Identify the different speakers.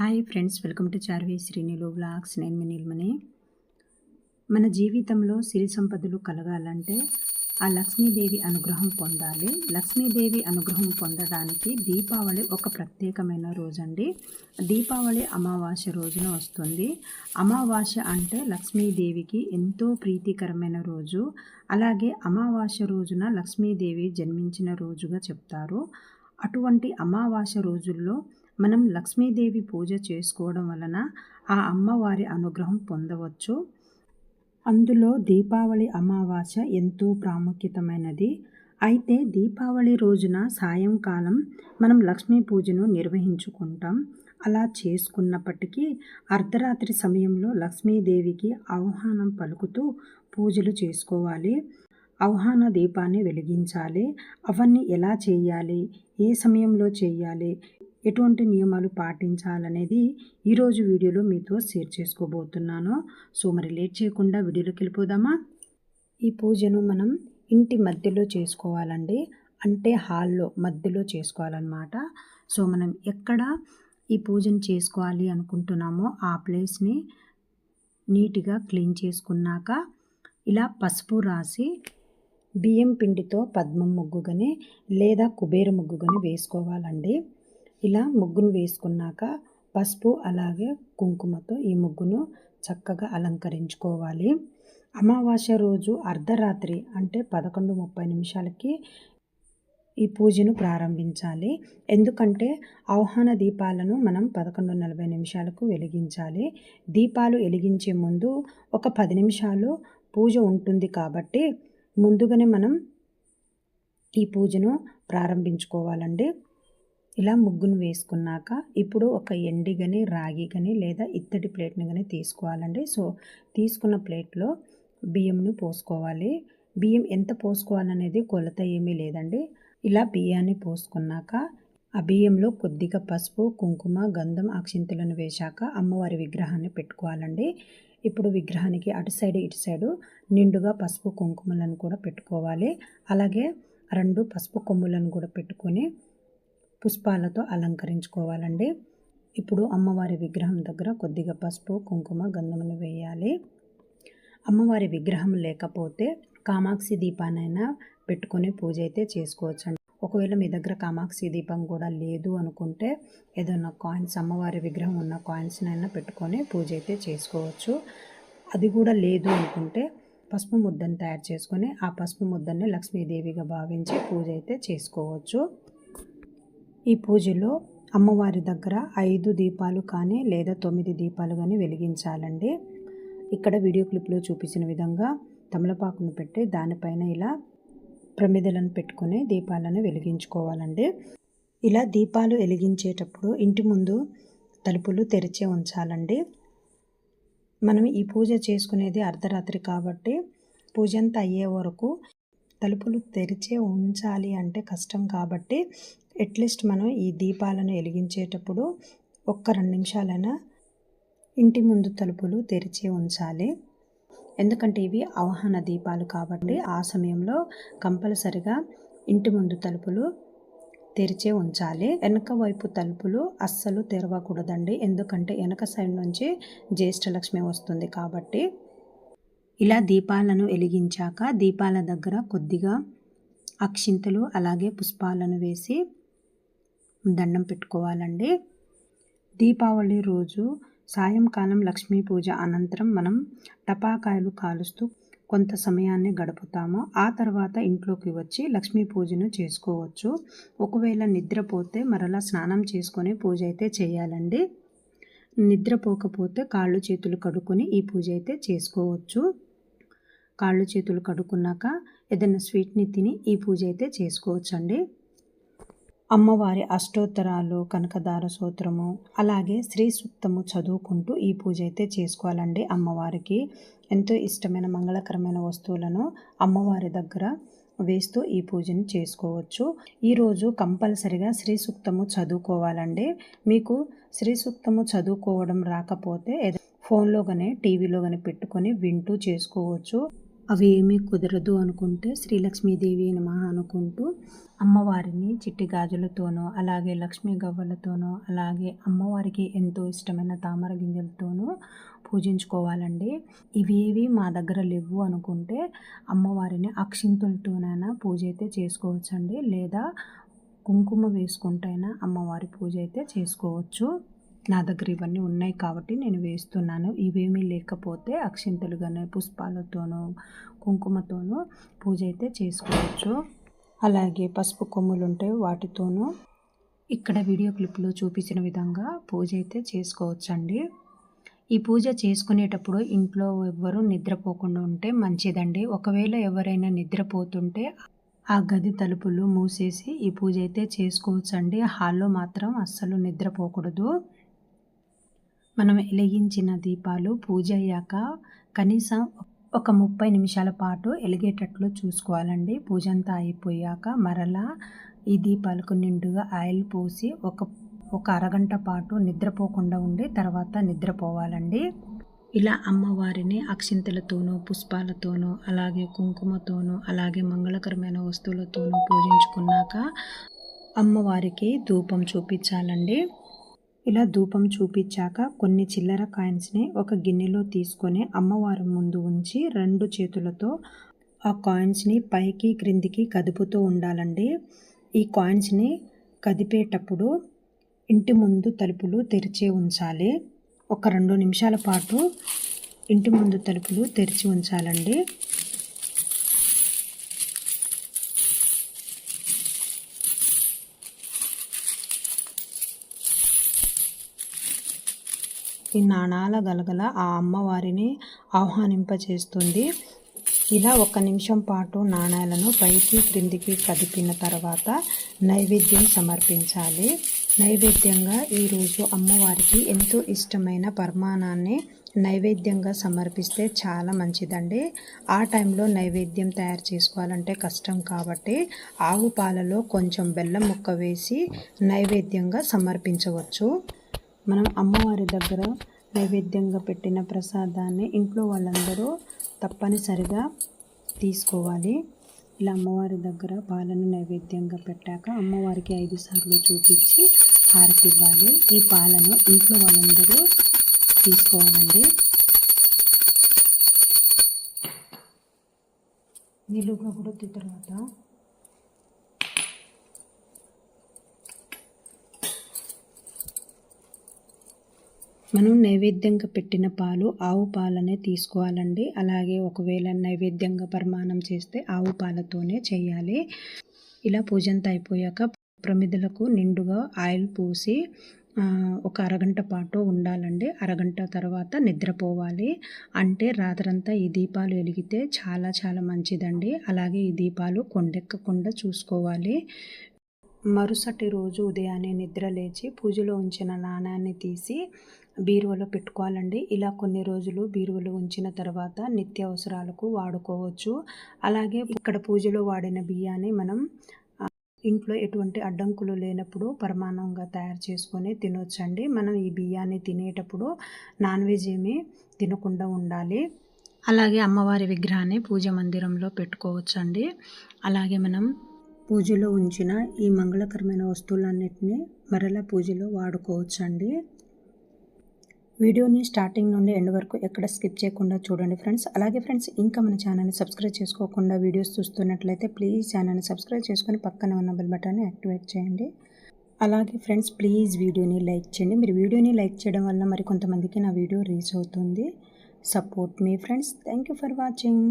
Speaker 1: Hi friends welcome to Charvi Srinilu vlogs నేను మీ నీల్మని మన జీవితంలో సిరి సంపదలు కలగాలంటే ఆ లక్ష్మీదేవి అనుగ్రహం పొందాలి. లక్ష్మీదేవి అనుగ్రహం పొందడానికి దీపావళి ఒక ప్రత్యేకమైన రోజండి. దీపావళి అమావాస్య రోజున వస్తుంది. అమావాస్య అంటే లక్ష్మీదేవికి ఎంతో ప్రీతికరమైన రోజు. అలాగే అమావాస్య రోజున లక్ష్మీదేవి జన్మించిన రోజుగా చెప్తారు. అటువంటి అమావాస్య రోజుల్లో మనం లక్ష్మీదేవి పూజ చేసుకోవడం వలన ఆ అమ్మవారి అనుగ్రహం పొందవచ్చు. అందులో దీపావళి అమావాస్య ఎంతో ప్రాముఖ్యతమైనది అయితే దీపావళి రోజున సాయంకాలం మనం లక్ష్మీ పూజను నిర్వహించుకుంటాం. అలా చేసుకున్నప్పటికీ అర్ధరాత్రి సమయంలో లక్ష్మీదేవికి ఆహ్వానం పలుకుతూ పూజలు చేసుకోవాలి. ఆహ్వాన దీపాన్ని వెలిగించాలి. అవన్నీ ఎలా చేయాలి? ఏ సమయంలో చేయాలి? ఎటువంటి నియమాలు పాటించాలనేది ఈరోజు వీడియోలో మీతో షేర్ చేసుకోబోతున్నాను. సో మరి లేట్ చేయకుండా వీడియోలోకి వెళ్ళిపోదామా? ఈ పూజను మనం ఇంటి మధ్యలో చేసుకోవాలండి. అంటే హాల్లో మధ్యలో చేసుకోవాలన్నమాట. సో మనం ఎక్కడ ఈ పూజను చేసుకోవాలి అనుకుంటున్నామో ఆ ప్లేస్ని నీట్గా క్లీన్ చేసుకున్నాక ఇలా పసుపు రాసి బియ్యం పిండితో పద్మం ముగ్గుగని లేదా కుబేర ముగ్గుగని వేసుకోవాలండి. ఇలా ముగ్గును వేసుకున్నాక పసుపు అలాగే కుంకుమతో ఈ ముగ్గును చక్కగా అలంకరించుకోవాలి. అమావాస్య రోజు అర్ధరాత్రి అంటే పదకొండు ముప్పై నిమిషాలకి ఈ పూజను ప్రారంభించాలి. ఎందుకంటే ఆహ్వాన దీపాలను మనం పదకొండు నలభై నిమిషాలకు వెలిగించాలి. దీపాలు వెలిగించే ముందు ఒక పది నిమిషాలు పూజ ఉంటుంది కాబట్టి ముందుగానే మనం ఈ పూజను ప్రారంభించుకోవాలండి. ఇలా ముగ్గును వేసుకున్నాక ఇప్పుడు ఒక ఎండి కానీ రాగి కానీ లేదా ఇత్తడి ప్లేట్ని కానీ తీసుకోవాలండి. సో తీసుకున్న ప్లేట్లో బియ్యంను పోసుకోవాలి. బియ్యం ఎంత పోసుకోవాలనేది కొలత ఏమీ లేదండి. ఇలా బియ్యాన్ని పోసుకున్నాక ఆ బియ్యంలో కొద్దిగా పసుపు కుంకుమ గంధం అక్షింతలను వేశాక అమ్మవారి విగ్రహాన్ని పెట్టుకోవాలండి. ఇప్పుడు విగ్రహానికి అటు సైడ్ ఇటు సైడు నిండుగా పసుపు కుంకుమలను కూడా పెట్టుకోవాలి. అలాగే రెండు పసుపు కొమ్ములను కూడా పెట్టుకొని పుష్పాలతో అలంకరించుకోవాలండి. ఇప్పుడు అమ్మవారి విగ్రహం దగ్గర కొద్దిగా పసుపు కుంకుమ గంధములు వేయాలి. అమ్మవారి విగ్రహం లేకపోతే కామాక్షి దీపానైనా పెట్టుకొని పూజ అయితే చేసుకోవచ్చండి. ఒకవేళ మీ దగ్గర కామాక్షి దీపం కూడా లేదు అనుకుంటే ఏదైనా కాయిన్స్ అమ్మవారి విగ్రహం ఉన్న కాయిన్స్నైనా పెట్టుకొని పూజ అయితే చేసుకోవచ్చు. అది కూడా లేదు అనుకుంటే పసుపు ముద్దను తయారు చేసుకొని ఆ పసుపు ముద్దని లక్ష్మీదేవిగా భావించి పూజ అయితే చేసుకోవచ్చు. ఈ పూజలో అమ్మవారి దగ్గర ఐదు దీపాలు కానీ లేదా తొమ్మిది దీపాలు కానీ వెలిగించాలండి. ఇక్కడ వీడియో క్లిప్లో చూపించిన విధంగా తమలపాకును పెట్టి దానిపైన ఇలా ప్రమిదలను పెట్టుకుని దీపాలను వెలిగించుకోవాలండి. ఇలా దీపాలు వెలిగించేటప్పుడు ఇంటి ముందు తలుపులు తెరిచే ఉంచాలండి. మనం ఈ పూజ చేసుకునేది అర్ధరాత్రి కాబట్టి పూజ అంతా అయ్యే వరకు తలుపులు తెరిచే ఉంచాలి అంటే కష్టం కాబట్టి అట్లీస్ట్ మనం ఈ దీపాలను వెలిగించేటప్పుడు ఒక్క రెండు నిమిషాలైనా ఇంటి ముందు తలుపులు తెరిచి ఉంచాలి. ఎందుకంటే ఇవి ఆవాహన దీపాలు కాబట్టి ఆ సమయంలో కంపల్సరిగా ఇంటి ముందు తలుపులు తెరిచే ఉంచాలి. వెనక వైపు తలుపులు అస్సలు తెరవకూడదండి. ఎందుకంటే వెనక సైడ్ నుంచి జ్యేష్ఠలక్ష్మి వస్తుంది కాబట్టి. ఇలా దీపాలను వెలిగించాక దీపాల దగ్గర కొద్దిగా అక్షింతలు అలాగే పుష్పాలను వేసి దండం పెట్టుకోవాలండి. దీపావళి రోజు సాయంకాలం లక్ష్మీ పూజ అనంతరం మనం టపాకాయలు కాలుస్తూ కొంత సమయాన్ని గడుపుతాము. ఆ తర్వాత ఇంట్లోకి వచ్చి లక్ష్మీ పూజను చేసుకోవచ్చు. ఒకవేళ నిద్రపోతే మరలా స్నానం చేసుకొని పూజ అయితే చేయాలండి. నిద్రపోకపోతే కాళ్ళు చేతులు కడుక్కొని ఈ పూజ అయితే చేసుకోవచ్చు. కాళ్ళు చేతులు కడుక్కున్నాక ఏదైనా స్వీట్ని తిని ఈ పూజ అయితే చేసుకోవచ్చండి. అమ్మవారి అష్టోత్తరాలు కనకదార సూత్రము అలాగే శ్రీ సూక్తము చదువుకుంటూ ఈ పూజ అయితే చేసుకోవాలండి అమ్మవారికి. ఎంతో ఇష్టమైన మంగళకరమైన వస్తువులను అమ్మవారి దగ్గర వేస్తూ ఈ పూజను చేసుకోవచ్చు. ఈరోజు కంపల్సరిగా శ్రీ సూక్తము చదువుకోవాలండి. మీకు శ్రీ సూక్తము చదువుకోవడం రాకపోతే ఫోన్లో కానీ టీవీలో కానీ పెట్టుకొని వింటూ చేసుకోవచ్చు. అవి ఏమీ కుదరదు అనుకుంటే శ్రీలక్ష్మీదేవి నమ అనుకుంటూ అమ్మవారిని చిట్టి గాజులతోనో అలాగే లక్ష్మీ గవ్వలతోనో అలాగే అమ్మవారికి ఎంతో ఇష్టమైన తామర గింజలతోనూ పూజించుకోవాలండి. ఇవేవి మా దగ్గర లేవు అనుకుంటే అమ్మవారిని అక్షింతులతోనైనా పూజ అయితే చేసుకోవచ్చండి. లేదా కుంకుమ వేసుకుంటైనా అమ్మవారి పూజ అయితే చేసుకోవచ్చు. నా దగ్గర ఇవన్నీ ఉన్నాయి కాబట్టి నేను వేస్తున్నాను. ఇవేమీ లేకపోతే అక్షింతలుగానే పుష్పాలతోనూ కుంకుమతోనూ పూజ అయితే చేసుకోవచ్చు. అలాగే పసుపు కొమ్ములు ఉంటాయి వాటితోనూ ఇక్కడ వీడియో క్లిప్లో చూపించిన విధంగా పూజ అయితే చేసుకోవచ్చండి. ఈ పూజ చేసుకునేటప్పుడు ఇంట్లో ఎవ్వరూ నిద్రపోకుండా ఉంటే మంచిదండి. ఒకవేళ ఎవరైనా నిద్రపోతుంటే ఆ గది తలుపులు మూసేసి ఈ పూజ అయితే చేసుకోవచ్చండి. హాల్లో మాత్రం అస్సలు నిద్రపోకూడదు. మనం వెలిగించిన దీపాలు పూజ అయ్యాక కనీసం ఒక ముప్పై నిమిషాల పాటు వెలిగేటట్లు చూసుకోవాలండి. పూజ అంతా అయిపోయాక మరలా ఈ దీపాలకు నిండుగా ఆయిల్ పోసి ఒక ఒక అరగంట పాటు నిద్రపోకుండా ఉండి తర్వాత నిద్రపోవాలండి. ఇలా అమ్మవారిని అక్షింతలతోనూ పుష్పాలతోనూ అలాగే కుంకుమతోనూ అలాగే మంగళకరమైన వస్తువులతోనూ పూజించుకున్నాక అమ్మవారికి ధూపం చూపించాలండి. ఇలా ధూపం చూపించాక కొన్ని చిల్లర కాయిన్స్ని ఒక గిన్నెలో తీసుకొని అమ్మవారి ముందు ఉంచి రెండు చేతులతో ఆ కాయిన్స్ని పైకి క్రిందికి కదుపుతూ ఉండాలండి. ఈ కాయిన్స్ని కదిపేటప్పుడు ఇంటి ముందు తలుపులు తెరిచే ఉంచాలి. ఒక రెండు నిమిషాల పాటు ఇంటి ముందు తలుపులు తెరిచి ఉంచాలండి. ఈ నాణాల గలగల ఆ అమ్మవారిని ఆహ్వానింపచేస్తుంది. ఇలా ఒక నిమిషం పాటు నాణాలను పైకి క్రిందికి కదిపిన తర్వాత నైవేద్యం సమర్పించాలి. నైవేద్యంగా ఈరోజు అమ్మవారికి ఎంతో ఇష్టమైన పరమాణాన్ని నైవేద్యంగా సమర్పిస్తే చాలా మంచిదండి. ఆ టైంలో నైవేద్యం తయారు చేసుకోవాలంటే కష్టం కాబట్టి ఆవు పాలలో కొంచెం బెల్లం ముక్క వేసి నైవేద్యంగా సమర్పించవచ్చు. మనం అమ్మవారి దగ్గర నైవేద్యంగా పెట్టిన ప్రసాదాన్ని ఇంట్లో వాళ్ళందరూ తప్పనిసరిగా తీసుకోవాలి. ఇలా అమ్మవారి దగ్గర పాలను నైవేద్యంగా పెట్టాక అమ్మవారికి ఐదు సార్లు చూపించి హారతి ఇవ్వాలి ఈ పాలను ఇంట్లో వాళ్ళందరూ తీసుకోవాలండి. నిలువుగా కూడా తర్వాత మనం నైవేద్యంగా పెట్టిన పాలు ఆవు పాలనే తీసుకోవాలండి. అలాగే ఒకవేళ నైవేద్యంగా పరిమాణం చేస్తే ఆవు పాలతోనే చేయాలి. ఇలా పూజంతా అయిపోయాక ప్రమిదలకు నిండుగా ఆయిల్ పూసి ఒక అరగంట పాటు ఉండాలండి. అరగంట తర్వాత నిద్రపోవాలి. అంటే రాత్రంతా ఈ దీపాలు వెలిగితే చాలా చాలా మంచిదండి. అలాగే ఈ దీపాలు కొండెక్కకుండా చూసుకోవాలి. మరుసటి రోజు ఉదయాన్నే నిద్ర లేచి పూజలో ఉంచిన నాణాన్ని తీసి బీరువలో పెట్టుకోవాలండి. ఇలా కొన్ని రోజులు బీరువలో ఉంచిన తర్వాత నిత్యావసరాలకు వాడుకోవచ్చు. అలాగే ఇక్కడ పూజలో వాడిన బియ్యాన్ని మనం ఇంట్లో ఎటువంటి అడ్డంకులు లేనప్పుడు పరమాణంగా తయారు చేసుకొని తినొచ్చండి. మనం ఈ బియ్యాన్ని తినేటప్పుడు నాన్ వెజ్ ఏమీ తినకుండా ఉండాలి. అలాగే అమ్మవారి విగ్రహాన్ని పూజ మందిరంలో పెట్టుకోవచ్చండి. అలాగే మనం పూజలో ఉంచిన ఈ మంగళకరమైన వస్తువులన్నిటినీ మరలా పూజలో వాడుకోవచ్చండి. వీడియోని స్టార్టింగ్ నుండి ఎండ్ వరకు ఎక్కడ స్కిప్ చేయకుండా చూడండి ఫ్రెండ్స్. అలాగే ఫ్రెండ్స్ ఇంకా మన ఛానల్ని సబ్స్క్రైబ్ చేసుకోకుండా వీడియోస్ చూస్తున్నట్లయితే ప్లీజ్ ఛానల్ని సబ్స్క్రైబ్ చేసుకొని పక్కన ఉన్న బెల్ బటన్ని యాక్టివేట్ చేయండి. అలాగే ఫ్రెండ్స్ ప్లీజ్ వీడియోని లైక్ చేయండి. మీరు వీడియోని లైక్ చేయడం వల్ల మరి కొంతమందికి నా వీడియో రీచ్ అవుతుంది. Support me friends thank you for watching